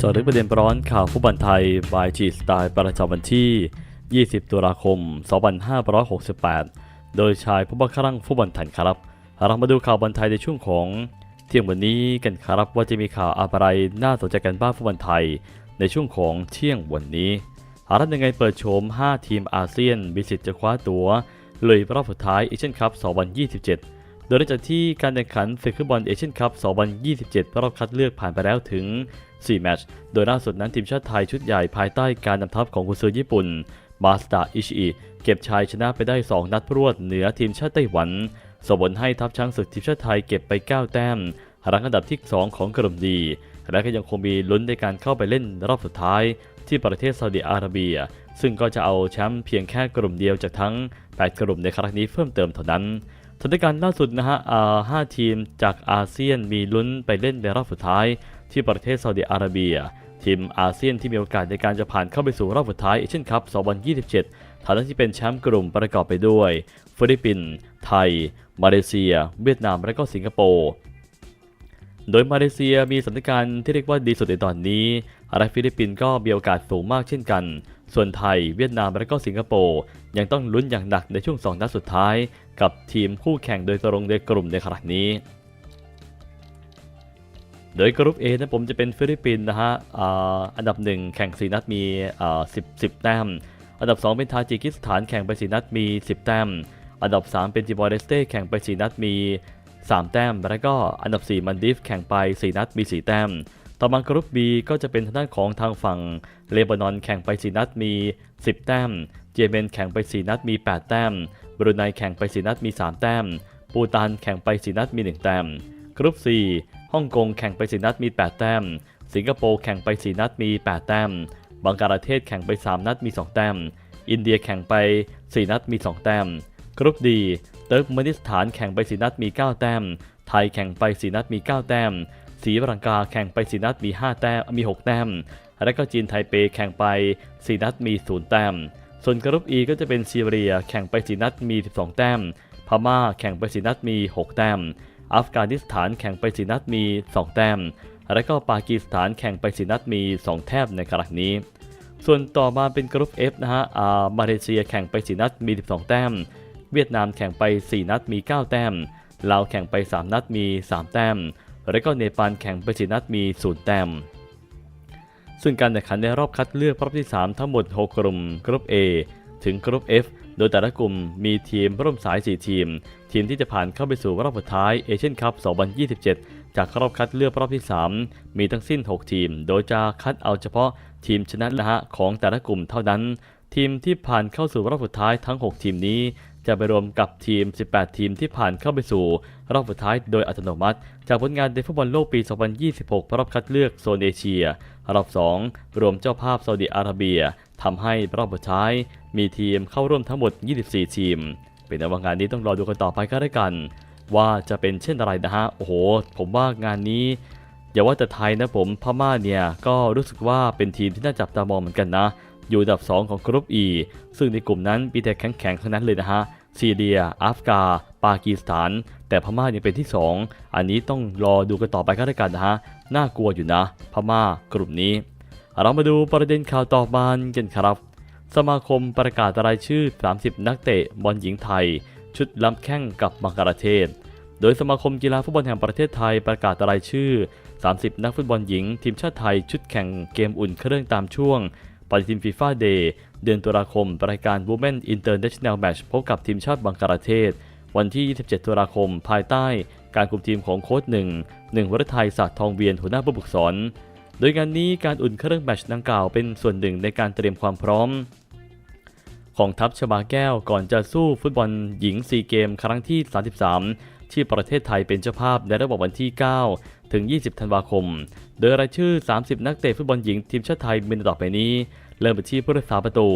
จอดลึกประเด็นร้อนข่าวฟุตบอลไทยบายจีสไตล์ประจำวันที่ 20 ตุลาคม 2568 โดยชายผู้บังคับฟุตบอลไทยครับ เรามาดูข่าวบอลไทยในช่วงของ เที่ยงวันนี้กันครับว่าจะมีข่าวอะไรน่าสนใจกันบ้างฟุตบอลไทย ในช่วงของเที่ยงวันนี้หารัฐยังไงเปิดโฉม 5 ทีมอาเซียนมีสิทธิ์จะคว้าตัวเลยรอบสุดท้ายเอเชียนคัพ 2027 โดยหลังจากที่การแข่งขันศึกฟุตบอลเอเชียนคัพ 2027 รอบคัดเลือกผ่านไปแล้วถึง 4 แมตช์ โดยล่าสุดนั้นทีมชาติไทยชุดใหญ่ภายใต้การนำทัพของกุนซือญี่ปุ่นมาสตาอิชิเก็บชัยชนะไปได้ 2 นัดรวดเหนือทีมชาติไต้หวันส่งผลให้ทัพช้างศึกทีมชาติไทยเก็บไป 9 แต้มรังอันดับที่ 2 ของกลุ่มดี และก็ยังคงมีลุ้นในการเข้าไปเล่นรอบสุดท้ายที่ประเทศซาอุดิอาระเบีย ซึ่งก็จะเอาแชมป์เพียงแค่กลุ่มเดียวจากทั้ง 8 กลุ่มในครั้งนี้เพิ่มเติมเท่านั้น สถานการณ์ล่าสุดนะฮะห้าทีมจากอาเซียนมีลุ้นไปเล่นในรอบสุดท้ายที่ประเทศซาอุดิอาระเบีย ทีมอาเซียนที่มีโอกาสในการจะผ่านเข้าไปสู่รอบสุดท้ายเอเชียนคัพ 2027 ฐานะที่เป็นแชมป์กลุ่มประกอบไปด้วย ฟิลิปปินส์ไทย มาเลเซีย เวียดนาม และก็สิงคโปร์โดยมาเลเซียมีสถานการณ์ที่เรียกว่าดีสุดในตอนนี้และฟิลิปปินส์ก็มีโอกาสสูงมากเช่นกัน ส่วนไทย เวียดนามและก็สิงคโปร์ยังต้องลุ้นอย่างหนักในช่วง 2 นัดสุดท้าย กับทีมคู่แข่งโดยตรงในกลุ่มในขณะนี้ โดยกรุ๊ป A นะผมจะเป็นฟิลิปปินส์นะฮะอันดับ 1 แข่ง 4 นัดมี10 10 แต้ม อันดับ 2 เป็นทาจิกิสถานแข่งไป 4 นัดมี 10 แต้ม อันดับ 3 เป็นจิบอร์เดสเต้แข่งไป 4 นัดมี 3 แต้ม แล้วก็อันดับ 4 มันดิฟแข่งไป 4 นัดมี 4 แต้ม ต่อมากรุ๊ป B ก็จะเป็นทางด้านของทางฝั่งเลบานอนแข่งไป 4 นัดมี 10 แต้ม เยเมนแข่งไป 4 นัดมี 8 แต้ม บรูไนแข่งไป 4 นัดมี 3 แต้ม ปูตานแข่งไป 4 นัดมี 1 แต้ม กรุ๊ป C ฮ่องกงแข่งไป 4 นัดมี 8 แต้ม สิงคโปร์แข่งไป 4 นัดมี 8 แต้ม บังกลาเทศแข่งไป 3 นัดมี 2 แต้ม อินเดียแข่งไป 4 นัดมี 2 แต้ม กรุ๊ปดีเติร์กเมนิสถานแข่งไป 4 นัดมี 9 แต้ม ไทยแข่งไป 4 นัดมี 9 แต้ม สีรังกาแข่งไป 4 นัดมี 5 แต้มมี 6 แต้ม และก็จีนไทเปแข่งไป 4 นัดมี 0 แต้ม ส่วนกรุ๊ป E ก็จะเป็นซีเรียแข่งไป 4 นัดมี 12 แต้ม พม่าแข่งไป 4 นัดมี 6 แต้ม อัฟกานิสถานแข่งไป 4 นัดมี 2 แต้ม และก็ปากีสถานแข่งไป 4 นัดมี 2 แต้มในครั้งนี้ ส่วนต่อมาเป็นกรุ๊ป F นะฮะอ่ามาเลเซียแข่งไป 4 นัดมี 12 แต้ม เวียดนามแข่งไป 4 นัดมี 9 แต้มลาวแข่งไป 3 นัดมี 3 แต้ม และก็เนปาลแข่งไป4นัดมี0แต้ม ซึ่งการแข่งขันในรอบคัดเลือกรอบที่ 3 ทั้งหมด 6 กลุ่มกรุ๊ป A ถึงกรุ๊ป F โดยแต่ละกลุ่มมีทีมร่วมสาย 4 ทีม ทีมที่จะผ่านเข้าไปสู่รอบสุดท้ายเอเชียนคัพ 2027 จากรอบคัดเลือกรอบที่ 3 มีทั้งสิ้น 6 ทีม โดยจะคัดเอาเฉพาะทีมชนะนะฮะของแต่ละกลุ่มเท่านั้น ทีมที่ผ่านเข้าสู่รอบสุดท้ายทั้ง 6 ทีมนี้ จะไปรวมกับทีม 18 ทีมที่ผ่านเข้าไปสู่ รอบสุดท้ายโดยอัตโนมัติ จากผลงานในฟุตบอลโลกปี 2026 รอบคัดเลือกโซนเอเชีย รอบ 2 รวมเจ้าภาพซาอุดิอาระเบียทำให้รอบสุดท้ายมีทีมเข้าร่วมทั้งหมด 24 ทีม เป็นแต่ว่างานนี้ต้องรอดูกันต่อไปก็ได้กัน ว่าจะเป็นเช่นอะไรนะฮะ โอ้โห ผมว่างานนี้อย่าว่าแต่ไทยนะผมพม่าเนี่ยก็รู้สึกว่าเป็นทีมที่น่าจับตามองเหมือนกันนะ อยู่อันดับ 2 ของกรุ๊ป E ซึ่งในกลุ่มนั้นมีแต่แข็งๆทั้งนั้นเลยนะฮะซีเรีย อัฟกา ปากีสถาน แต่พม่ายังเป็นที่ 2 อันนี้ต้องรอดูกันต่อไปก็ได้กันนะฮะ น่ากลัวอยู่นะ พม่ากลุ่มนี้ เรามาดูประเด็นข่าวต่อมากันครับ สมาคมประกาศรายชื่อ 30 นักเตะบอลหญิงไทย ชุดล้ำแข้งกับบังกลาเทศ โดยสมาคมกีฬาฟุตบอลแห่งประเทศไทยประกาศรายชื่อ 30 นักฟุตบอลหญิง ทีมชาติไทยชุดแข่งเกมอุ่นเครื่องตามช่วง ปฏิทินฟีฟ่าเดย์เดือนตุลาคม รายการ Women International Match พบกับทีมชาติบังกลาเทศ วันที่ 27 ตุลาคม ภายใต้การคุมทีมของโค้ชหนึ่งหนึ่งวรไทยศาสตร์ทองเวียนหัวหน้าผู้ฝึกสอน โดยงานนี้การอุ่นเครื่องแมตช์ดังกล่าวเป็นส่วนหนึ่งในการเตรียมความพร้อม ของทัพชบาแก้วก่อนจะสู้ฟุตบอลหญิงซีเกม ครั้งที่ 33 ที่ประเทศไทยเป็นเจ้าภาพในระบบวันที่ 9 ถึง 20 ธันวาคม โดยรายชื่อ 30 นักเตะฟุตบอลหญิงทีมชาติไทยมีต่อไปนี้ เริ่มไปที่ผู้รักษาประตู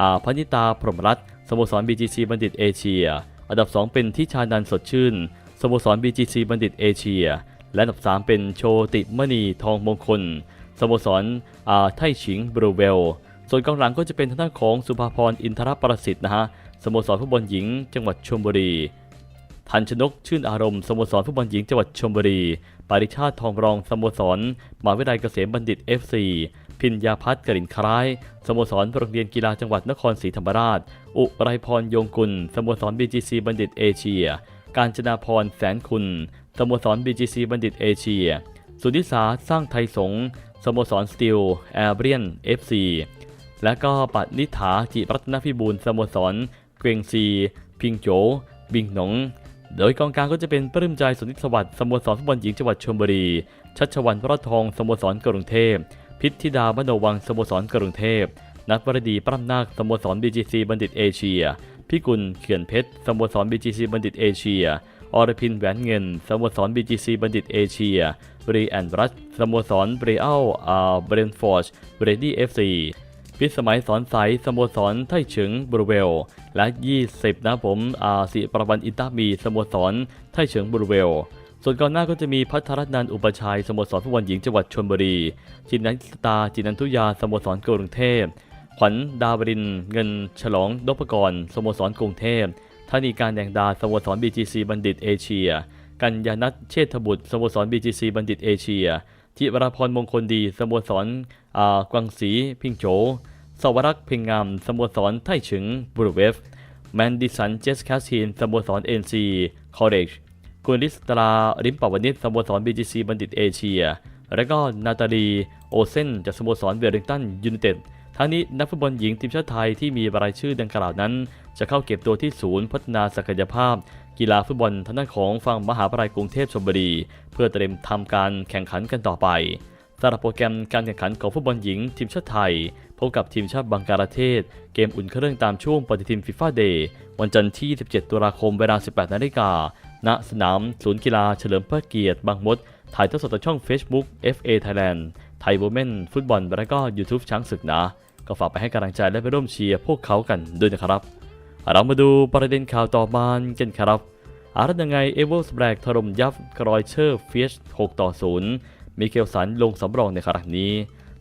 อาพนิตาพรหมรัตน์สโมสร BGC บัณฑิตเอเชีย อันดับ 2 เป็นทิชานันสดชื่นสโมสร BGC บัณฑิตเอเชีย และอันดับ 3 เป็นโชติมณีทองมงคลสโมสรอาไทฉิงบรูเวล ส่วนกองหลังก็จะเป็นทางด้านของสุภาพรอินทรประสิทธิ์นะฮะสโมสรฟุตบอลหญิง จังหวัดชลบุรี ทันชนกชื่นอารมณ์สโมสรฟุตบอลหญิงจังหวัดชลบุรีปริชาติทองรองสโมสรมหาวิทยาลัยเกษมบัณฑิต FC พิญญาพัฒน์กลิ่นคล้ายสโมสรโรงเรียนกีฬาจังหวัดนครศรีธรรมราช อุไรพรยงกุลสโมสร BGC บัณฑิตเอเชีย การจนาพรแสนคุณสโมสร BGC บัณฑิตเอเชีย สุนิสาสร้างไทยสงสโมสรสตีลแอร์เบียน FC และก็ปัดนิฐาจิรัตนพิบูลสโมสร เกรงซี พิงโจ บิงหนง โดยกองกลางก็จะเป็นปลื้มใจสุนิตสวัสดิ์สโมสรฟุตบอลหญิงจังหวัดชลบุรี ชัชวันพระทองสโมสรกรุงเทพ พิธิดามโนวังสโมสรกรุงเทพ นัทวรดีปล้ำนาคสโมสร BGC บัณฑิตเอเชีย พิกุลเขื่อนเพชรสโมสร BGC บัณฑิตเอเชีย อรพินแหวนเงินสโมสร BGC บัณฑิตเอเชียบรีแอนรัตสโมสรเบรอัลอาเบรนฟอร์ชเบรดี้เอฟซีพิสมัยสอนใสสโมสรไทเฉิงบรูเวล และ 20 นะผมอาสิประวันอินตามีสโมสรไทเฉิงบรูเวล ส่วนก่อนหน้าก็จะมีพัทรนันท์อุปชัยสโมสรฟุตบอลหญิงจังหวัดชลบุรีจินนันสตาจินันทุยาสโมสรกรุงเทพ ขวัญดาวริน เงิน ฉลองนพกรสโมสรกรุงเทพธานีการแดงดาสโมสร BGC บัณฑิตเอเชีย กัญญานัทเชษฐบุตรสโมสร BGC บัณฑิตเอเชีย จิวราพรมงคลดีสโมสรอ่ากวางศรีพิงโจ สวรักษ์เพ่งงามสโมสรไทฉิงบรูเวฟ แมนดิสันเจสคาซีนสโมสรเอ็นซีคอร์เรจกุลิสตราริมปวนิชสโมสร BGC บัณฑิตเอเชีย และก็นาตาลีโอเซนจากสโมสรเวลลิงตันยูไนเต็ดทั้งนี้นักฟุตบอลหญิงทีมชาติไทยที่มีรายชื่อดังกล่าวนั้น จะเข้าเก็บตัวที่ศูนย์พัฒนาศักยภาพ กีฬาฟุตบอลทางด้านของฝั่งมหาวิทยาลัยกรุงเทพชลบุรี เพื่อเตรียมทำการแข่งขันกันต่อไป สำหรับโปรแกรมการแข่งขันของฟุตบอลหญิงทีมชาติไทย พบกับทีมชาติบังกลาเทศ เกมอุ่นเครื่องตามช่วงปฏิทินฟีฟ่าเดย์วันจันทร์ที่ 17 ตุลาคมเวลา 18 นาฬิกา ณ สนามศูนย์กีฬาเฉลิมพระเกียรติบางมด ถ่ายทอดสดทางช่อง Facebook FA Thailand ไทย w o เ e n ฟุตบอลและก็ YouTube ช้างศึกนะ ก็ฝากไปให้กำลังใจและไปร่วมเชียร์พวกเขากันด้วยนะครับ เรามาดูประเด็นข่าวต่อมากันครับอารัตยังไงเอเวอร์สแบกถล่มยับกรอยเชอร์เฟียช6ต่อ0 มิเคลสันลงสำรองในครั้งนี้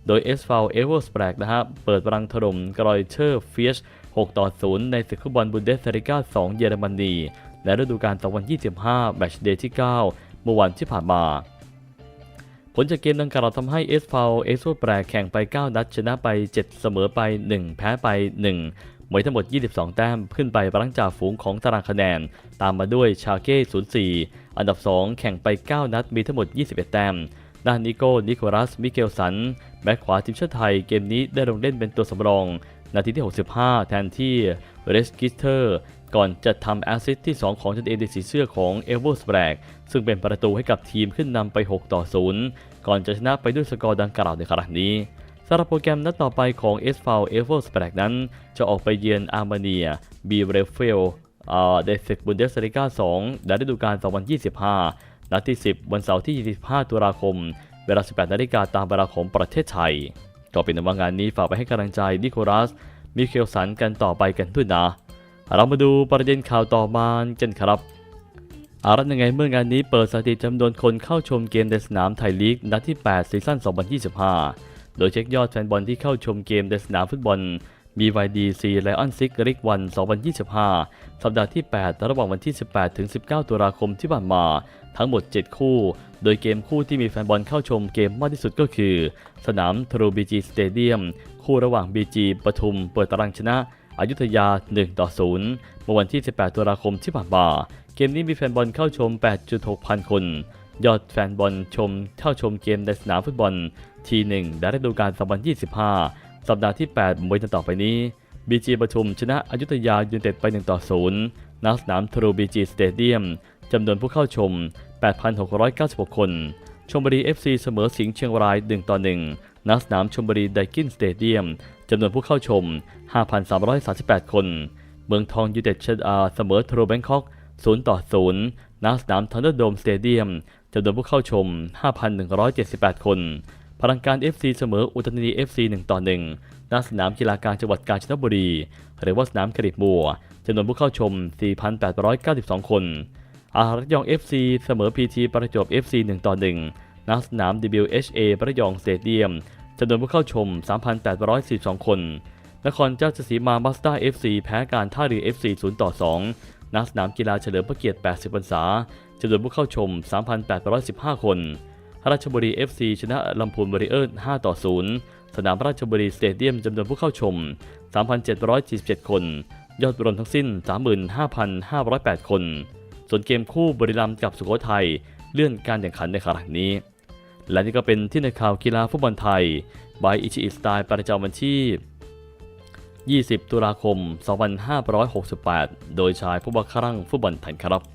โดยเอสฟาวเอเวอร์สแบกนะฮะเปิดรังถล่มกรอยเชอร์เฟียช6ต่อ0ในศึกฟุตบอลบุนเดสเ i กา2 เยอรมนีและฤดูกาล2025 แมตช์เดย์ที่ 9 เมื่อวันที่ผ่านมา ผลจากเกมดังกล่าวทำให้เอสฟาวเอสโซแปรแข่งไป 9 นัดชนะไป 7 เสมอไป 1 แพ้ไป 1 หมวยทั้งหมด 22 แต้มขึ้นไปรังจ่าฝูงของตารางคะแนน ตามมาด้วยชาเก้ 04 อันดับ 2 แข่งไป 9 นัดมีทั้งหมด 21 แต้ม ด้านนิโก้ นิโคลัส มิเกลสัน แบ็คขวาทีมชาติไทยเกมนี้ได้ลงเล่นเป็นตัวสำรอง นาทีที่ 65 แทนที่เรสกิสเตอร์ ก่อนจะทำแอสซิสต์ที่ 2 ของตนเองในสีเสื้อของเอเวอร์สแบกซึ่งเป็นประตูให้กับทีมขึ้นนำไป 6 ต่อ 0 ก่อนจะชนะไปด้วยสกอร์ดังกล่าวในครั้งนี้สำหรับโปรแกรมนัดต่อไปของ s อ e v e r s b r a g นั้น จะออกไปเยือนอาร์เมเนีย บีเรเฟลเดซิกบุนเดสเลิก้า2ในฤดูกาล2025 นัดที่ 10 วันเสาร์ที่ 25 ตุลาคม เวลา 18 นาฬิกาตามเวลาของประเทศไทย ก็เป็นว่างานนี้ฝากไปให้กำลังใจนิโคลัส มิเคลสันกันต่อไปกันด้วยนะ เรามาดูประเด็นข่าวต่อมากันครับอารัตยังไงเมื่องานนี้เปิดสถิติจำนวนคนเข้าชมเกมในสนามไทยลีกนัดที่ 8 ซีซั่น 2025 โดยเช็คยอดแฟนบอลที่เข้าชมเกมในสนามฟุตบอล BYDC Lion 6 League 1 2025 สัปดาห์ที่ 8 ระหว่างวันที่ 18 ถึง 19 ตุลาคมที่ผ่านมา ทั้งหมด 7 คู่ โดยเกมคู่ที่มีแฟนบอลเข้าชมเกมมากที่สุดก็คือ สนามทรูบีจีสเตเดียมคู่ระหว่าง BG ปทุมเปิดตารางชนะอยุธยา 1 ต่อ 0 เมื่อวันที่ 18 ตุลาคมที่ผ่านมาเกมนี้มีแฟนบอลเข้าชม 8.6 พันคน ยอดแฟนบอลชมเข้าชมเกมในสนามฟุตบอลทีหนึ่งและฤดูกาล2025 สัปดาห์ที่ 8 มวยต่อไปนี้ BG ปทุมชนะอยุธยายูนเต็ดไป 1 ต่อ 0ณสนามทรูบีจีสเตเดียมจำนวนผู้เข้าชม 8,696 คน ชมบุรี FC เสมอสิงห์เชียงราย 1 ต่อ 1ณสนามชมบุรีไดกินสเตเดียมจำนวนผู้เข้าชม 5,338 คน เมืองทองยูไนเต็ดเชนะเสมอทรูแบงคอก 0 ต่อ 0ณสนามทันเดอร์โดมสเตเดียมจำนวนผู้เข้าชม 5,178 คน พลังการ FC เสมออุตรดี FC 1 ต่อ 1ณสนามกีฬาการจังหวัดกาญจนบุรี หรือว่าสนามคริบบัวจำนวนผู้เข้าชม 4,892 คน อาระยอง FC เสมอ PT ประจวบ FC 1 ต่อ 1ณสนาม WHA ประยองสเตเดียมจำนวนผู้เข้าชม 3,842 คน นครเจ้าสีมามาสด้า FC แพ้การท่าเรือ FC 0 ต่อ 2ณสนามกีฬาเฉลิมพระเกียรติ 80 พรรษาจำนวนผู้เข้าชม 3,815 คน ราชบุรี FC ชนะลำพูนบริเออร์ 5 ต่อ 0 สนามราชบุรีสเตเดียมจำนวนผู้เข้าชม 3,747คน ยอดรวมทั้งสิ้น 35,508 คน ส่วนเกมคู่บริลัมกับสุโขทัยเลื่อนการแข่งขันในครั้งนี้ และนี่ก็เป็นที่ในข่าวกีฬาฟุตบอลไทยบายอิชิอิสไตล์ประจำวันที่ 20 ตุลาคม 2568 โดยชายผู้บังคับฟุตบอลไทยครับ